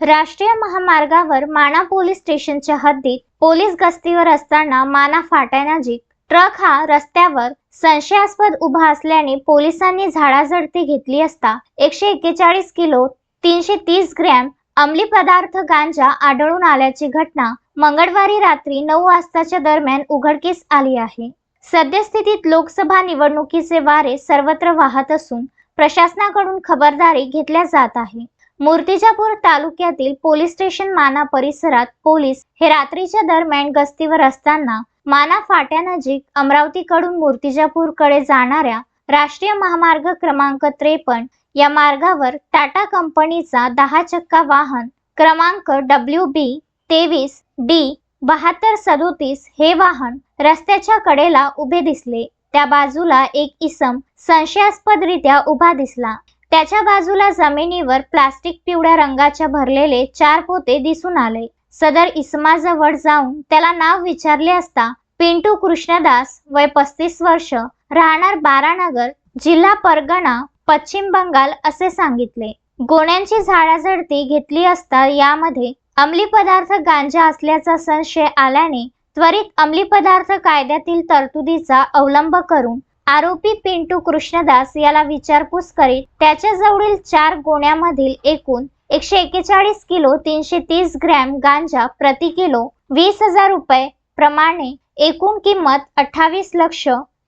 राष्ट्रीय महामार्गावर माना पोलीस स्टेशनच्या हद्दीत पोलीस गस्तीवर असताना माना फाट्यानजीक ट्रक हा रस्त्यावर संशयास्पद उभा असल्याने पोलिसांनी झाडाझडती घेतली असता एकशे एक्केचाळीस किलो तीनशे तीस ग्रॅम अंमली पदार्थ गांजा आढळून आल्याची घटना मंगळवारी रात्री नऊ वाजताच्या दरम्यान उघडकीस आली आहे. सद्यस्थितीत लोकसभा निवडणुकीचे वारे सर्वत्र वाहत असून प्रशासनाकडून खबरदारी घेतल्या जात आहे. मूर्तिजापूर तालुक्यातील पोलीस स्टेशन माना परिसरात पोलीस हे रात्रीच्या दरम्यान गस्तीवर असताना माना फाट्यानजीक अमरावतीकडून मूर्तिजापूरकडे जाणाऱ्या राष्ट्रीय महामार्ग क्रमांक त्रेपन्न या मार्गावर टाटा कंपनीचा दहा चक्का वाहन क्रमांक डब्ल्यू बी तेवीस डी बहात्तर सदोतीस हे वाहन रस्त्याच्या कडेला उभे दिसले. त्या बाजूला एक इसम संशयास्पदरित्या उभा दिसला. त्याच्या बाजूला जमिनीवर प्लास्टिक पिवळ्या रंगाच्या भरलेले चार पोते दिसून आले. सदर इसमाजवळ जाऊन त्याला नाव विचारले असता पिंटू कृष्णदास वय पस्तीस वर्ष राहणार बारानगर जिल्हा परगणा पश्चिम बंगाल असे सांगितले. गोण्यांची झाडाझडती घेतली असता यामध्ये अंमली पदार्थ गांजा असल्याचा संशय आल्याने त्वरित अंमली पदार्थ कायद्यातील तरतुदीचा अवलंब करून आरोपी पिंटू कृष्णदास याला विचारपूस करीत त्याच्या जवळील चार गोण्यामधील एकूण एकशे एक्केचाळीस किलो तीनशे तीस ग्रॅम गांजा प्रति किलो वीस हजार रुपये प्रमाणे एकूण किंमत अठ्ठावीस लक्ष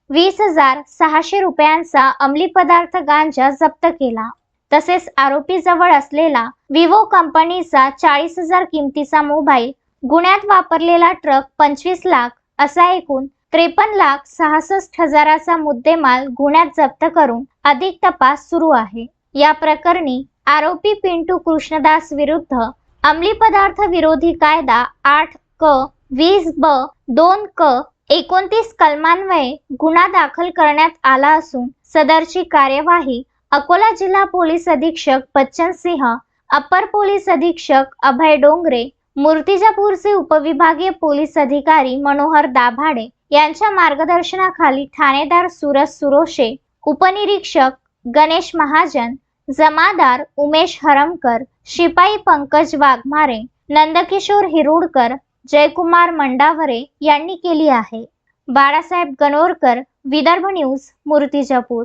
वीस हजार सहाशे रुपयांचा अंमली पदार्थ गांजा जप्त केला. तसेच आरोपी जवळ असलेला विवो कंपनीचा चाळीस हजार किमतीचा मोबाईल गुन्ह्यात वापरलेला ट्रक पंचवीस लाख असा एकूण त्रेपन्न लाख सहासष्ट हजाराचा मुद्देमाल गुन्ह्यात जप्त करून अधिक तपास सुरू आहे. या प्रकरणी आरोपी पिंटू कृष्णदास विरुद्ध अंमली पदार्थ विरोधी कायदा आठ क वीस ब दोन क एकोणतीस कलमान्वये गुन्हा दाखल करण्यात आला असून सदरची कार्यवाही अकोला जिल्हा पोलीस अधीक्षक बच्चन सिंह अपर पोलीस अधीक्षक अभय डोंगरे मूर्तिजापूरचे उपविभागीय पोलीस अधिकारी मनोहर दाभाडे यांच्या मार्गदर्शनाखाली ठाणेदार सुरज सुरोशे उपनिरीक्षक गणेश महाजन जमादार उमेश हरमकर शिपाई पंकज वाघमारे नंदकिशोर हिरुडकर जयकुमार मंडावरे यांनी केली आहे. बाळासाहेब गणोरकर विदर्भ न्यूज मूर्तिजापूर.